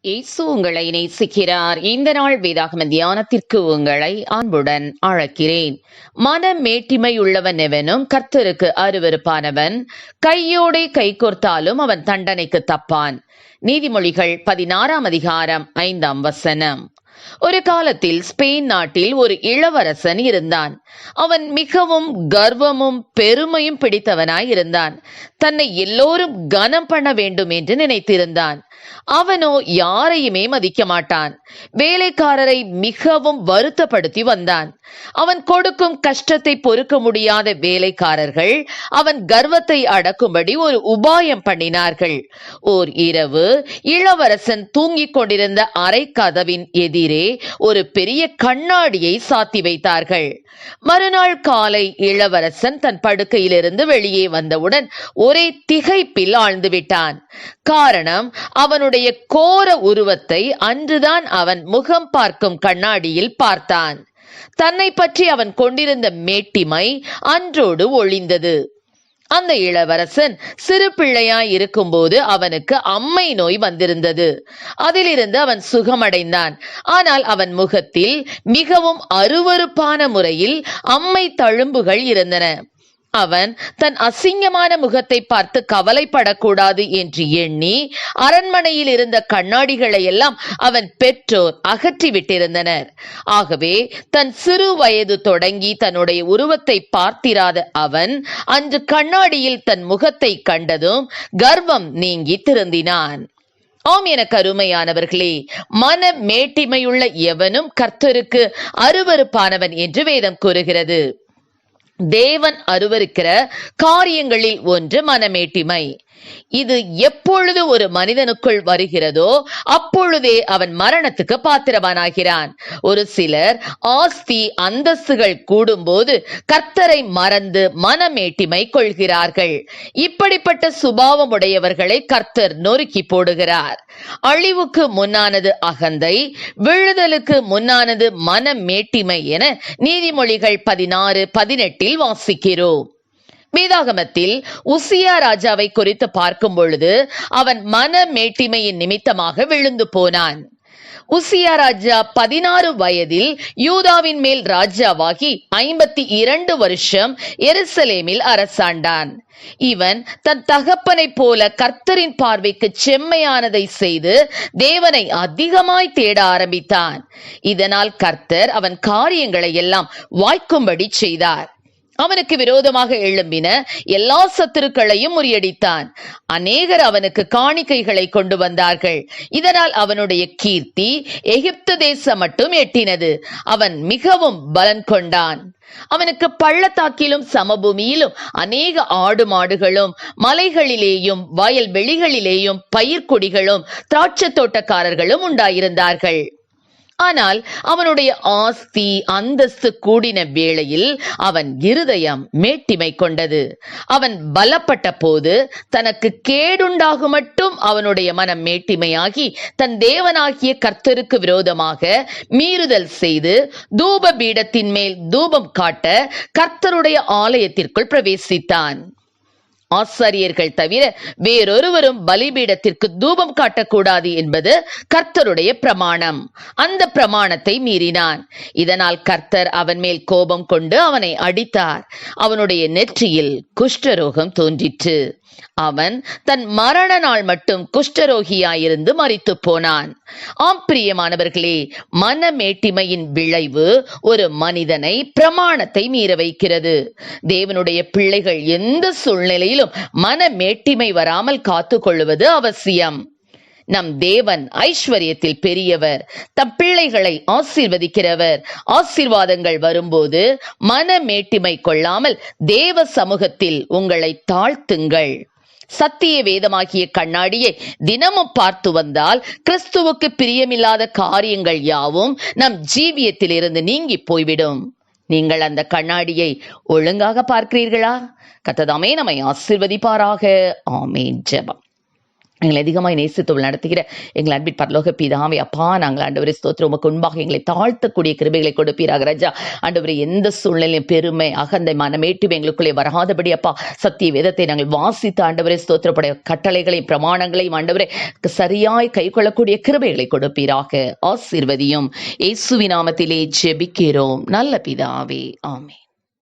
இயேசு உங்களை நேசிக்கிறார். இந்த நாள் வேதாகம தியானத்திற்கு உங்களை அன்புடன் அழைக்கிறேன். மன மேட்டிமை உள்ளவன் எவனும் கர்த்தருக்கு அருவருப்பானவன். கையோடே கை கோர்த்தாலும் அவன் தண்டனைக்கு தப்பான். நீதிமொழிகள் பதினாறாம் அதிகாரம் ஐந்தாம் வசனம். ஒரு காலத்தில் ஸ்பெயின் நாட்டில் ஒரு இளவரசன் இருந்தான். அவன் மிகவும் கர்வமும் பெருமையும் பிடித்தவனாய் இருந்தான். தன்னை எல்லோரும் கனம் பண்ண வேண்டும் என்று நினைத்திருந்தான். அவனோ யாரையுமே மதிக்க மாட்டான். வேலைக்காரரை மிகவும் வருத்தப்படுத்தி வந்தான். அவன் கொடுக்கும் கஷ்டத்தை பொறுக்க முடியாத வேலைக்காரர்கள் அவன் கர்வத்தை அடக்கும்படி ஒரு உபாயம் பண்ணினார்கள். ஓர் இரவு இளவரசன் தூங்கிக் கொண்டிருந்த அறை கதவின் எதிரே ஒரு பெரிய கண்ணாடியை சாத்தி வைத்தார்கள். மறுநாள் காலை இளவரசன் தன் படுக்கையிலிருந்து வெளியே வந்தவுடன் ஒரே திகைப்பில் ஆழ்ந்து விட்டான். காரணம் அவனுடைய கோர உருவத்தை அன்றுதான் அவன் முகம் பார்க்கும் கண்ணாடியில் பார்த்தான். தன்னை பற்றி அவன் கொண்டிருந்த மேட்டிமை அன்றோடு ஒளிந்தது அந்த இளவரசன் சிறு பிள்ளையாய் இருக்கும்போது அவனுக்கு அம்மை நோய் வந்திருந்தது. அதிலிருந்து அவன் சுகமடைந்தான். ஆனால் அவன் முகத்தில் மிகவும் அருவருப்பான முறையில் அம்மை தழும்புகள் இருந்தன. அவன் தன் அசிங்கமான முகத்தை பார்த்து கவலைப்படக்கூடாது என்று எண்ணி அரண்மனையில் இருந்த கண்ணாடிகளை எல்லாம் அவன் பெற்றோர் அகற்றி விட்டிருந்தனர். ஆகவே தன் சிறு வயது தொடங்கி தன்னுடைய உருவத்தை பார்த்திராத அவன் அன்று கண்ணாடியில் தன் முகத்தை கண்டதும் கர்வம் நீங்கி திருந்தினான். ஆம் என கருமையானவர்களே மன மேட்டிமையுள்ள எவனும் கர்த்தருக்கு அருவருப்பானவன் என்று வேதம் கூறுகிறது. தேவன் அருவருக்கிற காரியங்களில் ஒன்று மனமேட்டிமை. இது எப்பொழுது ஒரு மனிதனுக்குள் வருகிறதோ அப்பொழுதே அவன் மரணத்துக்கு பாத்திரவானாகிறான். ஒரு சிலர் ஆஸ்தி அந்தஸ்துகள் கூடும்போது கர்த்தரை மறந்து மனமேட்டிமை கொள்கிறார்கள். இப்படிப்பட்ட சுபாவம் உடையவர்களை கர்த்தர் நொறுக்கி போடுகிறார். அழிவுக்கு முன்னானது அகந்தை விழுதலுக்கு முன்னானது மனமேட்டிமை என நீதிமொழிகள் பதினாறு பதினெட்டில் வாசிக்கிறோம். வேதாகமத்தில் உசியா ராஜாவை குறித்து பார்க்கும் பொழுது அவன் மன மேட்டிமையின் நிமித்தமாக விழுந்து போனான். உசியா ராஜா பதினாறு வயதில் யூதாவின் மேல் ராஜாவாகி ஐம்பத்தி இரண்டு வருஷம் எருசலேமில் அரசாண்டான். இவன் தன் தகப்பனைப் போல கர்த்தரின் பார்வைக்கு செம்மையானதை செய்து தேவனை அதிகமாய் தேட ஆரம்பித்தான். இதனால் கர்த்தர் அவன் காரியங்களை எல்லாம் வாய்க்கும்படி செய்தார். அவனுக்கு விரோதமாக எழும்பின எல்லா சத்துருக்களையும் முறியடித்தான். அநேகர் அவனுக்கு காணிக்கைகளை கொண்டு வந்தார்கள். இதனால் அவனுடைய கீர்த்தி எகிப்து தேசம் மட்டும் எட்டினது. அவன் மிகவும் பலன் கொண்டான். அவனுக்கு பள்ளத்தாக்கிலும் சமபூமியிலும் அநேக ஆடு மாடுகளும் மலைகளிலேயும் வயல் வெளிகளிலேயும் பயிர்க்குடிகளும் திராட்சை தோட்டக்காரர்களும் உண்டாயிருந்தார்கள். ஆனால் அவனுடைய ஆஸ்தி அந்தஸ்து கூடின வேளையில் அவன் இருதயம் மேட்டிமை கொண்டது. அவன் பலப்பட்ட போது தனக்கு கேடுண்டாக மட்டும் அவனுடைய மனம் மேட்டிமையாகி தன் தேவனாகிய கர்த்தருக்கு விரோதமாக மீறுதல் செய்து தூப பீடத்தின் மேல் தூபம் காட்ட கர்த்தருடைய ஆலயத்திற்குள் பிரவேசித்தான். ஆசாரியர்கள் தவிர வேறொருவரும் பலிபீடத்திற்கு தூபம் காட்டக்கூடாது என்பது கர்த்தருடைய பிரமாணம். அந்த பிரமாணத்தை மீறினான். இதனால் கர்த்தர் அவன் மேல் கோபம் கொண்டு அவனை அடித்தார். அவனுடைய நெற்றியில் குஷ்டரோகம் தோன்றிற்று. அவன் தன் மரண நாள் மட்டும் குஷ்டரோகியாயிருந்து மறித்து போனான். ஆம் பிரியமானவர்களே மனமேட்டிமையின் விளைவு ஒரு மனிதனை பிரமாணத்தை மீற வைக்கிறது. தேவனுடைய பிள்ளைகள் எந்த சூழ்நிலையிலும் மனமேட்டிமை வராமல் காத்துக்கொள்வது அவசியம். நம் தேவன் ஐஸ்வர்யத்தில் பெரியவர். தம் பிள்ளைகளை ஆசீர்வதிக்கிறவர். ஆசீர்வாதங்கள் வரும்போது மனமேட்டிமை கொள்ளாமல் தேவ சமூகத்தில் உங்களை தாழ்த்துங்கள். சத்திய வேதமாகிய கண்ணாடியை தினமும் பார்த்து வந்தால் கிறிஸ்துவுக்கு பிரியமில்லாத காரியங்கள் யாவும் நம் ஜீவியத்தில் இருந்து நீங்கி போய்விடும். நீங்கள் அந்த கண்ணாடியை ஒழுங்காக பார்க்கிறீர்களா? கத்ததாமே நம்மை ஆசிர்வதிப்பாராக. ஆமே ஜபம். எங்களை அதிகமாக நேசித்து நடத்துகிற எங்கள் அன்பின் பரலோக பிதாவை அப்பா நாங்கள் ஆண்டவரை ஸ்தோத்திரம். உமக்கு உண்பாக எங்களை தாழ்த்தக்கூடிய கிருபைகளை கொடுப்பீராக ராஜா. ஆண்டவரை எந்த சூழ்நிலையும் பெருமை அகந்தை மனமேட்டுமே எங்களுக்குள்ளே வராதபடி அப்பா சத்திய வேதத்தை நாங்கள் வாசித்து ஆண்டவரை ஸ்தோத்திரப்படைய கட்டளைகளையும் பிரமாணங்களையும் ஆண்டவரை சரியாய் கை கொள்ளக்கூடிய கிருபைகளை கொடுப்பீராக. ஆசீர்வதியும். இயேசுவி நாமத்திலே ஜெபிக்கிறோம். நல்ல பிதாவே ஆமே